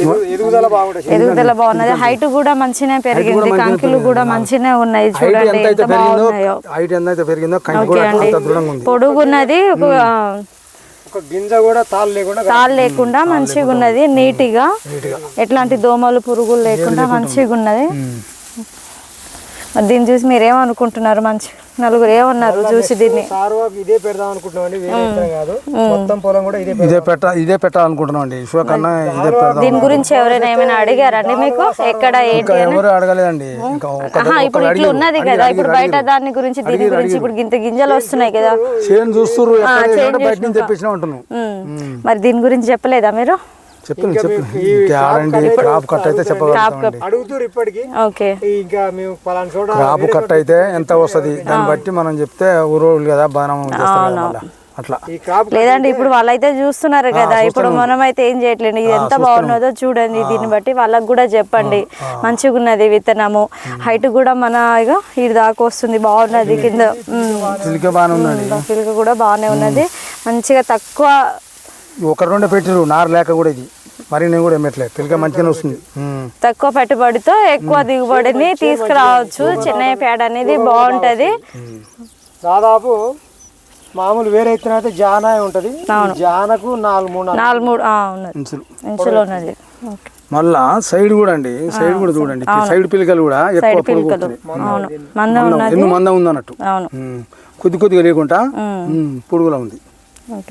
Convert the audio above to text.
ఎదుగు- ఎదుగుదల బాగున్నది. హైట్ కూడా మంచిగా పెరిగింది. కంకులు కూడా మంచిగా ఉన్నాయి. చూడండి ఎంత బాగున్నాయో. హైట్ ఎంత పెరిగిందో పొడుగున్నది ఒక ఒక గింజ కూడా తాళ్ళు లేకుండా తాళ్ళు లేకుండా మంచిగా ఉన్నది నీట్గా. ఎట్లాంటి దోమలు పురుగులు లేకుండా మంచిగా ఉన్నది. మరి దీన్ని చూసి మీరు ఏమనుకుంటున్నారు మంచి నలుగురు ఏమన్నారు చూసి దీన్ని? ఇదే పెడదాం అనుకుంటున్నామండి వేరే విత్తనం కాదు. మొత్తం పొలం కూడా ఇదే ఇదే పెట్ట ఇదే పెట్టాలనుకుంటున్నాం అండి. ఇసుక కన్నా ఇదే పెడదాం దీని గురించి ఎవరైనా ఏమైనా అడిగారండి మీకు? ఎక్కడ ఏంటి ఎవరు అడగలేదండి. ఇప్పుడు ఇట్లా ఉన్నది కదా ఇప్పుడు బయట దాని గురించి దీని గురించి ఇప్పుడు ఇంత గింజలు వస్తున్నాయి కదా. చేను చూస్తున్నారు బయట నుంచి తెప్పించినా. మరి దీని గురించి చెప్పలేదా మీరు? చెప్పండి చెప్పండి. గ్యారంటీ క్రాప్ కట్ అయితే చెప్పగలుగుతామండి. అడుగుతారు ఇప్పటికి. ఓకే. ఇంకా మేము పలానా చోట క్రాప్ కట్ అయితే ఎంత వస్తది? దాన్ని బట్టి మనం చెప్తే ఊరోళ్ళు కదా చేస్తారు. అట్లా. లేదండి ఇప్పుడు వాళ్ళైతే చూస్తున్నారు కదా. ఇప్పుడు మనం అయితే ఏం చేయట్లేదు. ఇది ఎంత బాగున్నదో చూడండి. దీన్ని బట్టి వాళ్ళకి కూడా చెప్పండి. మంచిగా ఉన్నది విత్తనము. హైట్ కూడా మన ఇక ఇది దాకా వస్తుంది. బాగున్నది కింద. చిలికే కూడా బాగానే ఉన్నది. మంచిగా తక్కువ ఒక రెండే పెట్టిరు నారు లేక కూడా ఇది. మరి నేను కూడా ఎమ్మట్లేదు పిలిక మంచిగానే వస్తుంది. తక్కువ పెట్టుబడితో ఎక్కువ దిగుబడిని తీసుకురావచ్చు. చెన్నై పేడ అనేది బాగుంటది. దాదాపు మామూలు వేరే విత్తనం అయితే జానా ఉంటది. జానకు నాలుగు మూడు నాలుగు మూడు ఆ, ఉన్నది. ఇంచులు ఇంచులో ఉన్నది. ఓకే. మళ్ళా సైడ్ కూడా అండి సైడ్ కూడా చూడండి. సైడ్ పిలికలు కూడా ఎక్కువ మందం అవును. ఉమ్. కొద్ది కొద్దిగా లేకుండా పొడుగులా ఉంది. ఓకే.